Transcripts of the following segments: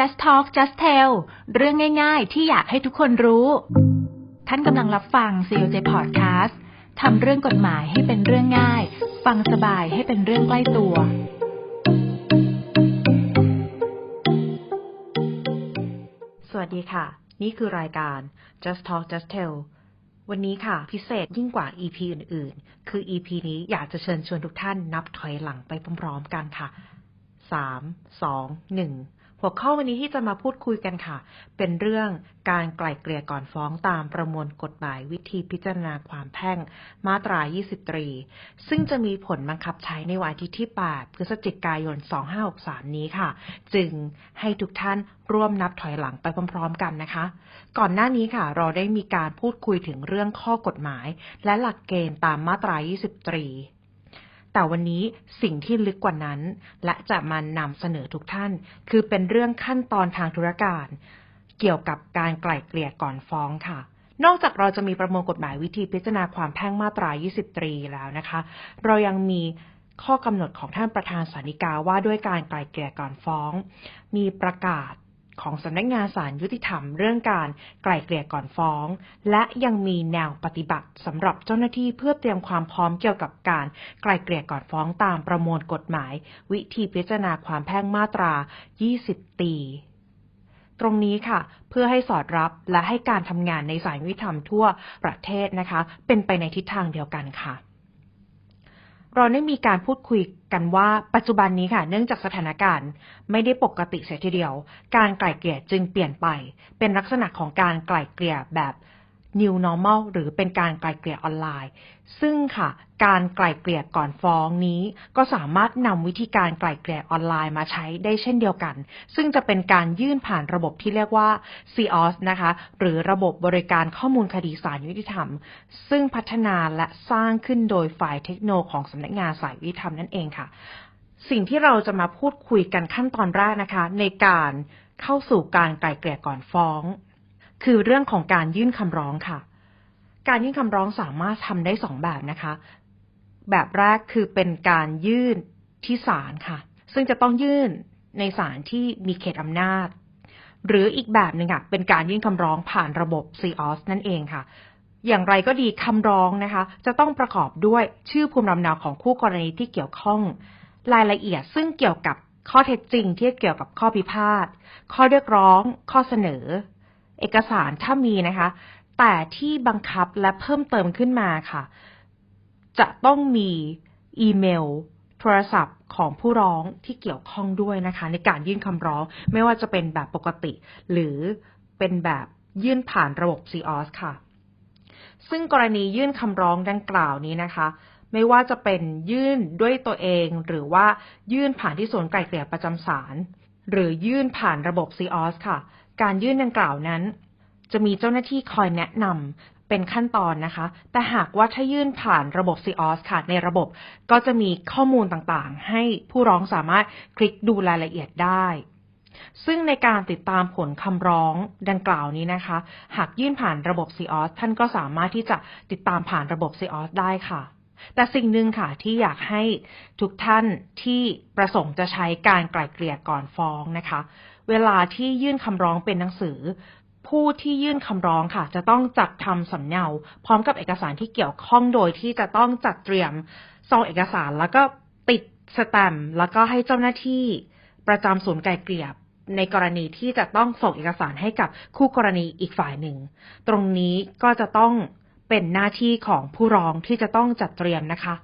Just Talk Just Tell เรื่องง่าย ๆ ที่อยากให้ทุกคนรู้ ท่านกำลังรับฟัง COJ Podcast ทำเรื่องกฎหมายให้เป็นเรื่องง่าย ฟังสบายให้เป็นเรื่องใกล้ตัว สวัสดีค่ะ นี่คือรายการ Just Talk Just Tell วันนี้ค่ะ พิเศษยิ่งกว่า EP อื่น ๆ คือ EP นี้อยากจะเชิญชวนทุกท่านนับถอยหลังไปพร้อม ๆ กันค่ะ สาม สอง หนึ่ง หัวข้อวันนี้ที่จะมาพูดคุยกันค่ะ เป็นเรื่องการไกล่เกลี่ยก่อนฟ้องตามประมวลกฎหมายวิธีพิจารณาความแพ่งมาตรา 23 ซึ่งจะมีผลบังคับใช้ในวันอาทิตย์ที่ 8 พฤศจิกายน 2563 นี้ค่ะ จึงให้ทุกท่านร่วมนับถอยหลังไปพร้อมๆกันนะคะ ก่อนหน้านี้ค่ะ เราได้มีการพูดคุยถึงเรื่องข้อกฎหมาย และหลักเกณฑ์ตามมาตรา 23 แต่วันนี้สิ่งที่ลึกกว่านั้น และจะมานำเสนอทุกท่าน คือเป็นเรื่องขั้นตอนทางธุรการ เกี่ยวกับการไกล่เกลี่ยก่อนฟ้องค่ะนอกจากเราจะมีประมวลกฎหมายวิธีพิจารณาความแพ่งมาตรา 23 แล้วนะคะ เรายังมีข้อกำหนดของท่านประธานสานิกาว่าด้วยการไกล่เกลี่ยก่อนฟ้อง มีประกาศ ของสำนักงานศาลยุติธรรมเรื่องการไกล่เกลี่ยก่อนฟ้อง และยังมีแนวปฏิบัติสำหรับเจ้าหน้าที่เพื่อเตรียมความพร้อมเกี่ยวกับการไกล่เกลี่ยก่อนฟ้องตามประมวลกฎหมาย วิธีพิจารณาความแพ่งมาตรา 20 ตีตรงนี้ค่ะ เพื่อให้สอดรับและให้การทำงานในสายยุติธรรมทั่วประเทศนะคะ เป็นไปในทิศทางเดียวกันค่ะ เราได้มีการพูดคุยกันว่าปัจจุบันนี้ค่ะ เนื่องจากสถานการณ์ไม่ได้ปกติเสียทีเดียว การไกล่เกลี่ยจึงเปลี่ยนไป เป็นลักษณะของการไกล่เกลี่ยแบบ new normal หรือเป็นการไกล่เกลี่ยออนไลน์ ซึ่งค่ะ การไกล่เกลี่ยก่อนฟ้องนี้ ก็สามารถนำวิธีการไกล่เกลี่ยออนไลน์มาใช้ได้เช่นเดียวกัน ซึ่งจะเป็นการยื่นผ่านระบบที่เรียกว่า COS นะคะ หรือระบบบริการข้อมูลคดีสารยุติธรรม ซึ่งพัฒนาและสร้างขึ้นโดยฝ่ายเทคโนของสำนักงานสายยุติธรรมนั่นเองค่ะ สิ่งที่เราจะมาพูดคุยกันขั้นตอนแรกนะคะ ในการเข้าสู่การไกล่เกลี่ยก่อนฟ้อง คือเรื่องของการยื่นคำร้องค่ะ การยื่นคำร้องสามารถทำได้สองแบบนะคะ แบบแรกคือเป็นการยื่นที่ศาลค่ะ ซึ่งจะต้องยื่นในศาลที่มีเขตอำนาจ หรืออีกแบบหนึ่งอะเป็นการยื่นคำร้องผ่านระบบ COS นั่นเองค่ะ อย่างไรก็ดีคำร้องนะคะ จะต้องประกอบด้วยชื่อภูมิลำเนาของคู่กรณีที่เกี่ยวข้อง รายละเอียดซึ่งเกี่ยวกับข้อเท็จจริงที่เกี่ยวกับข้อพิพาท ข้อเรียกร้อง ข้อเสนอ เอกสารถ้ามีนะคะ แต่ที่บังคับและเพิ่มเติมขึ้นมาค่ะ จะต้องมีอีเมล โทรศัพท์ของผู้ร้องที่เกี่ยวข้องด้วยนะคะ ในการยื่นคำร้องไม่ว่าจะเป็นแบบปกติ หรือเป็นแบบยื่นผ่านระบบ COS ค่ะ ซึ่งกรณียื่นคำร้องดังกล่าวนี้นะคะ ไม่ว่าจะเป็นยื่นด้วยตัวเองหรือว่ายื่นผ่านที่ศูนย์ไกล่เกลี่ยประจำศาลหรือยื่นผ่านระบบ COS ค่ะ การยื่นดังกล่าวนั้น จะมีเจ้าหน้าที่คอยแนะนำเป็นขั้นตอนนะคะ แต่หากว่าถ้ายื่นผ่านระบบ COS ค่ะ ในระบบก็จะมีข้อมูลต่างๆ ให้ผู้ร้องสามารถคลิกดูรายละเอียดได้ซึ่งในการติดตามผลคำร้องดังกล่าวนี้นะคะ หากยื่นผ่านระบบ COS ท่านก็สามารถที่จะติดตามผ่านระบบ COS ได้ค่ะ แต่สิ่งหนึ่งค่ะที่อยากให้ทุกท่านที่ประสงค์จะใช้การไกล่เกลี่ยก่อนฟ้องนะคะ เวลาที่ยื่นคำร้องเป็นหนังสือ ผู้ที่ยื่นคำร้องค่ะ จะต้องจัดทำสำเนา พร้อมกับเอกสารที่เกี่ยวข้องโดยที่จะต้องจัดเตรียมซองเอกสารแล้วก็ติดสแตมป์แล้วก็ให้เจ้าหน้าที่ประจำศูนย์ไกลเกลี่ยในกรณีที่จะต้องส่งเอกสารให้กับคู่กรณีอีกฝ่ายหนึ่ง ตรงนี้ก็จะต้องเป็นหน้าที่ของผู้ร้องที่จะต้องจัดเตรียมนะคะ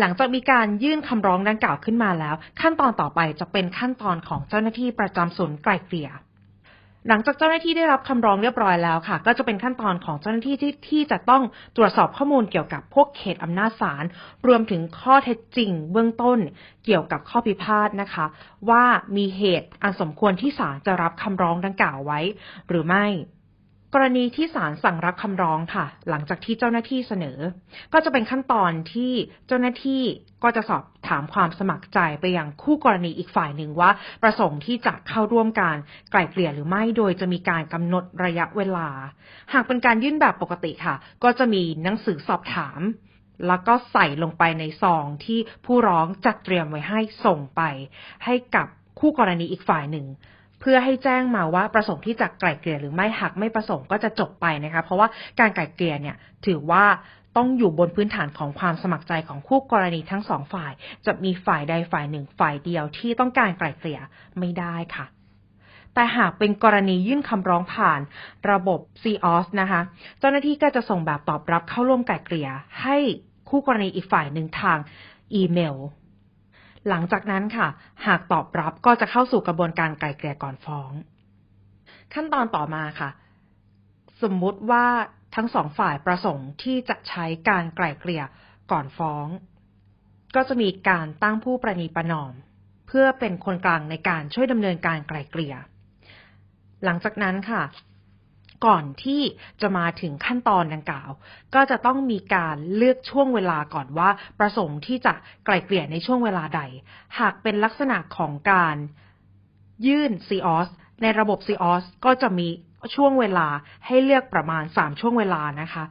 หลังจากมีการยื่นคำร้องดังกล่าวขึ้นมาแล้ว ขั้นตอนต่อไปจะเป็นขั้นตอนของเจ้าหน้าที่ประจำศูนย์ไกลเกลี่ยหลังจากเจ้าหน้าที่ได้รับคำร้องเรียบร้อยแล้วค่ะ ก็จะเป็นขั้นตอนของเจ้าหน้าที่ที่ที่จะต้องตรวจสอบข้อมูลเกี่ยวกับพวกเขตอำนาจศาลรวมถึงข้อเท็จจริง เบื้องต้น เกี่ยวกับข้อพิพาทนะคะ ว่ามีเหตุอันสมควรที่ศาลจะรับคำร้องดังกล่าวไว้ หรือไม่ กรณีที่ศาลสั่งรับคำร้องค่ะ หลังจากที่เจ้าหน้าที่เสนอ ก็จะเป็นขั้นตอนที่เจ้าหน้าที่ก็จะสอบถามความสมัครใจไปยังคู่กรณีอีกฝ่ายหนึ่งว่า ประสงค์ที่จะเข้าร่วมการไกล่เกลี่ยหรือไม่โดยจะมีการกำหนดระยะเวลา หากเป็นการยื่นแบบปกติค่ะ ก็จะมีหนังสือสอบถาม แล้วก็ใส่ลงไปในซองที่ผู้ร้องจัดเตรียมไว้ให้ส่งไป ให้กับคู่กรณีอีกฝ่ายหนึ่ง เพื่อให้แจ้งมาว่าประสงค์ที่จะไกล่เกลี่ยหรือไม่หากไม่ประสงค์ก็จะจบไปนะคะเพราะว่าการไกล่เกลี่ยเนี่ยถือว่าต้องอยู่บนพื้นฐานของความสมัครใจของคู่กรณีทั้งสองฝ่าย จะมีฝ่ายใดฝ่ายหนึ่งฝ่ายเดียวที่ต้องการไกล่เกลี่ยไม่ได้ค่ะแต่หากเป็นกรณียื่นคำร้องผ่านระบบ COS นะคะ เจ้าหน้าที่ก็จะส่งแบบตอบรับเข้าร่วมไกล่เกลี่ยให้คู่กรณีอีกฝ่ายหนึ่งทางอีเมล หลังจากนั้นค่ะ หากตอบรับก็จะเข้าสู่กระบวนการไกล่เกลี่ยก่อนฟ้อง ขั้นตอนต่อมาค่ะ สมมุติว่าทั้งสองฝ่ายประสงค์ที่จะใช้การไกล่เกลี่ยก่อนฟ้อง ก็จะมีการตั้งผู้ประนีประนอม เพื่อเป็นคนกลางในการช่วยดำเนินการไกล่เกลี่ย หลังจากนั้นค่ะ ก่อนที่จะมาถึงขั้นตอนดังกล่าว ก็จะต้องมีการเลือกช่วงเวลาก่อนว่าประสงค์ที่จะไกล่เกลี่ยในช่วงเวลาใด หากเป็นลักษณะของการยื่น COS ในระบบ COS ก็จะมีช่วงเวลาให้เลือกประมาณ 3 ช่วงเวลานะคะ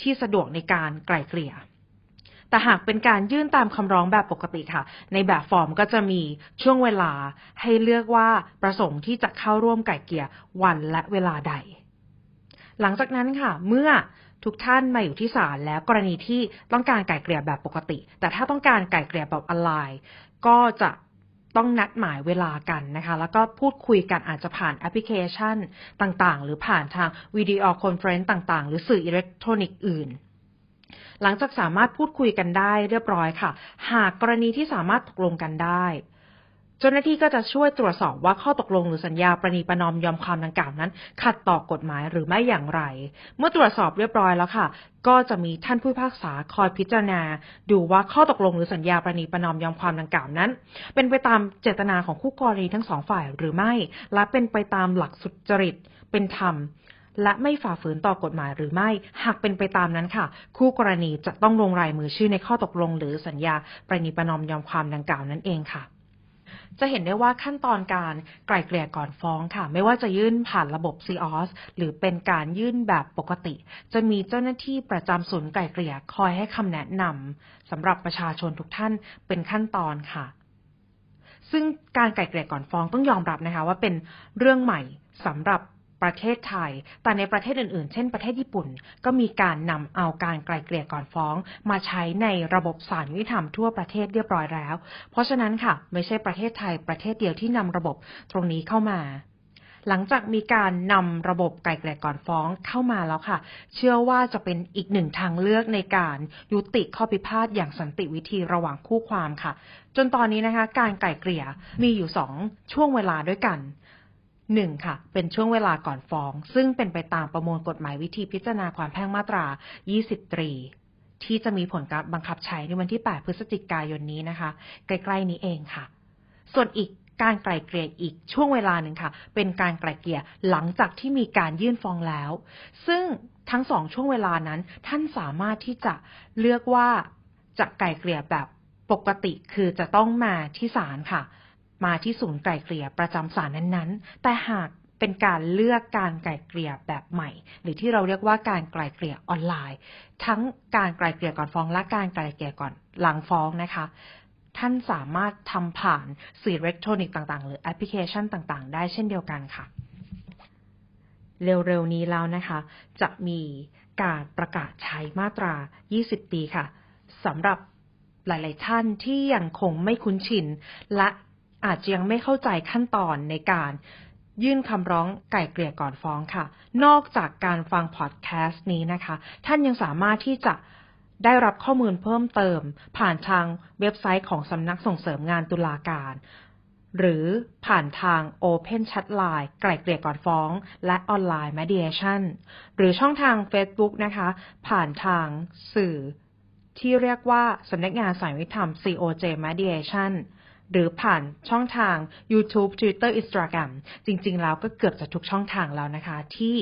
ที่สะดวกในการไกล่เกลี่ย แต่หากเป็นการยื่นตามคำร้องแบบปกติค่ะ ในแบบฟอร์มก็จะมีช่วงเวลาให้เลือกว่าประสงค์ที่จะเข้าร่วมไกล่เกลี่ยวันและเวลาใด หลังจากนั้นค่ะ เมื่อทุกท่านมาอยู่ที่ศาลแล้วกรณีที่ต้องการไกล่เกลี่ยแบบปกติ แต่ถ้าต้องการไกล่เกลี่ยแบบออนไลน์ ก็จะต้องนัดหมายเวลากันนะคะ แล้วก็พูดคุยกันอาจจะผ่านแอปพลิเคชันต่างๆ หรือผ่านทางวิดีโอคอนเฟรนซ์ต่างๆ หรือสื่ออิเล็กทรอนิกส์อื่น หลังจากสามารถพูดคุยกันได้เรียบร้อยค่ะ หากกรณีที่สามารถตกลงกันได้ เจ้าหน้าที่ก็จะช่วยตรวจสอบว่าข้อตกลงหรือสัญญาประนีประนอมยอมความดังกล่าวนั้น ขัดต่อกฎหมายหรือไม่อย่างไร เมื่อตรวจสอบเรียบร้อยแล้วค่ะ ก็จะมีท่านผู้พิพากษาคอยพิจารณา ดูว่าข้อตกลงหรือสัญญาประนีประนอมยอมความดังกล่าวนั้น เป็นไปตามเจตนาของคู่กรณีทั้งสองฝ่ายหรือไม่ และเป็นไปตามหลักสุจริต เป็นธรรมและไม่ฝ่าฝืนต่อกฎหมายหรือไม่ หากเป็นไปตามนั้นค่ะ คู่กรณีจะต้องลงรายมือชื่อในข้อตกลง หรือสัญญาประนีประนอมยอมความดังกล่าวนั่นเองค่ะ จะเห็นได้ว่าขั้นตอนการไกล่เกลี่ยก่อนฟ้องค่ะ ไม่ว่าจะยื่นผ่านระบบ COS หรือเป็นการยื่นแบบปกติ จะมีเจ้าหน้าที่ประจำศูนย์ไกล่เกลี่ยคอยให้คำแนะนำสำหรับประชาชนทุกท่านเป็นขั้นตอนค่ะ ซึ่งการไกล่เกลี่ยก่อนฟ้องต้องยอมรับนะคะ ว่าเป็นเรื่องใหม่สำหรับ ประเทศไทย แต่ในประเทศอื่นๆ เช่นประเทศญี่ปุ่น ก็มีการนำเอาการไกล่เกลี่ยก่อนฟ้อง มาใช้ในระบบศาลยุติธรรมทั่วประเทศเรียบร้อยแล้ว เพราะฉะนั้นค่ะ ไม่ใช่ประเทศไทยประเทศเดียวที่นำระบบตรงนี้เข้ามาหลังจากมีการนำระบบไกล่เกลี่ก่อนฟ้องเข้ามาแล้วค่ะ เชื่อว่าจะเป็นอีกหนึ่งทางเลือกในการยุติข้อพิพาทอย่างสันติวิธีระหว่างคู่ความค่ะ จนตอนนี้นะคะ การไกล่เกลี่ยมีอยู่สองช่วงเวลาด้วยกัน หนึ่งค่ะ เป็นช่วงเวลาก่อนฟ้อง ซึ่งเป็นไปตามประมวลกฎหมายวิธีพิจารณาความแพ่งมาตรา 20ตรีที่จะมีผลการบังคับใช้ในวันที่ 8 พฤศจิกายนนี้นะคะ ใกล้ๆนี้เองค่ะ ส่วนอีกการไกล่เกลี่ยอีกช่วงเวลาหนึ่งค่ะ เป็นการไกล่เกลี่ยหลังจากที่มีการยื่นฟ้องแล้ว ซึ่งทั้งสองช่วงเวลานั้น ท่านสามารถที่จะเลือกว่าจะไกล่เกลี่ยแบบปกติคือจะต้องมาที่ศาลค่ะ มาที่ศูนย์ไกล่เกลี่ยประจำศาลนั้นๆ แต่หากเป็นการเลือกการไกล่เกลี่ยแบบใหม่ หรือที่เราเรียกว่าการไกล่เกลี่ยออนไลน์ ทั้งการไกล่เกลี่ยก่อนฟ้องและการไกล่เกลี่ยก่อนหลังฟ้องนะคะ ท่านสามารถทำผ่านสื่ออิเล็กทรอนิกส์ต่างๆ หรือแอปพลิเคชันต่างๆ ได้เช่นเดียวกันค่ะ เร็วๆนี้แล้วนะคะ จะมีการประกาศใช้มาตรา 20 ปีค่ะสำหรับหลาย ๆ ท่านที่ยังคงไม่คุ้นชิน และ อาจจะยังไม่เข้าใจขั้นตอนในการยื่นคำร้องไก่เกลี่ยก่อนฟ้องค่ะ นอกจากการฟังพอดแคสต์นี้นะคะ ท่านยังสามารถที่จะได้รับข้อมูลเพิ่มเติม ผ่านทางเว็บไซต์ของสำนักส่งเสริมงานตุลาการ หรือผ่านทาง Open Chat Line ไกล่เกลี่ยก่อนฟ้อง และออนไลน์ Mediation หรือช่องทาง Facebook นะคะ ผ่านทางสื่อที่เรียกว่าสำนักงานสายวิธรรม COJ Mediation หรือผ่านช่องทาง YouTube Twitter Instagram จริง ๆ แล้วก็เกือบจะทุกช่องทางแล้วนะคะ ที่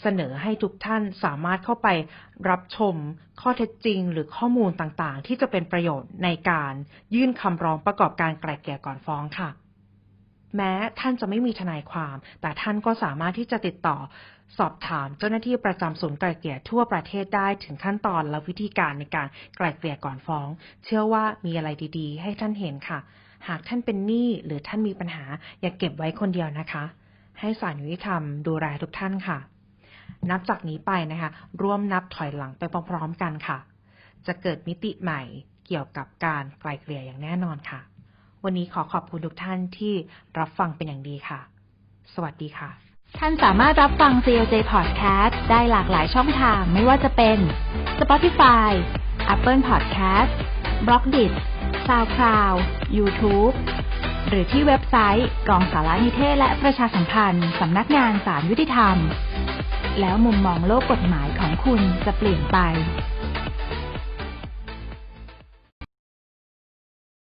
เสนอให้ทุกท่านสามารถเข้าไปรับชมข้อเท็จจริง หรือข้อมูลต่างๆ ที่จะเป็นประโยชน์ในการยื่นคำร้องประกอบการไกล่เกลี่ยก่อนฟ้องค่ะ แม้ท่านจะไม่มีทนายความ แต่ท่านก็สามารถที่จะติดต่อสอบถามเจ้าหน้าที่ประจำศูนย์ไกล่เกลี่ยทั่วประเทศได้ถึงขั้นตอนและวิธีการในการไกล่เกลี่ยก่อนฟ้อง เชื่อว่ามีอะไรดี ๆ ให้ท่านเห็นค่ะ หากท่านเป็นหนี้หรือท่านมีปัญหา อย่าเก็บไว้คนเดียวนะคะ ให้ศาลยุติธรรมดูแลทุกท่านค่ะ นับจากนี้ไปนะคะ ร่วมนับถอยหลังไปพร้อมๆกันค่ะ จะเกิดมิติใหม่เกี่ยวกับการไกลเกลี่ยอย่างแน่นอนค่ะ วันนี้ขอขอบคุณทุกท่านที่รับฟังเป็นอย่างดีค่ะ สวัสดีค่ะ ท่านสามารถรับฟัง CLJ Podcast ได้หลากหลายช่องทางไม่ว่าจะเป็น Spotify, Apple Podcast, b l o g d i t SoundCloud, YouTube หรือที่เว็บไซต์กองสารนิเทศและประชาสัมพันธ์สำนักงานสารยุติธรรม แล้วมุมมองโลกกฎหมายของคุณจะเปลี่ยนไป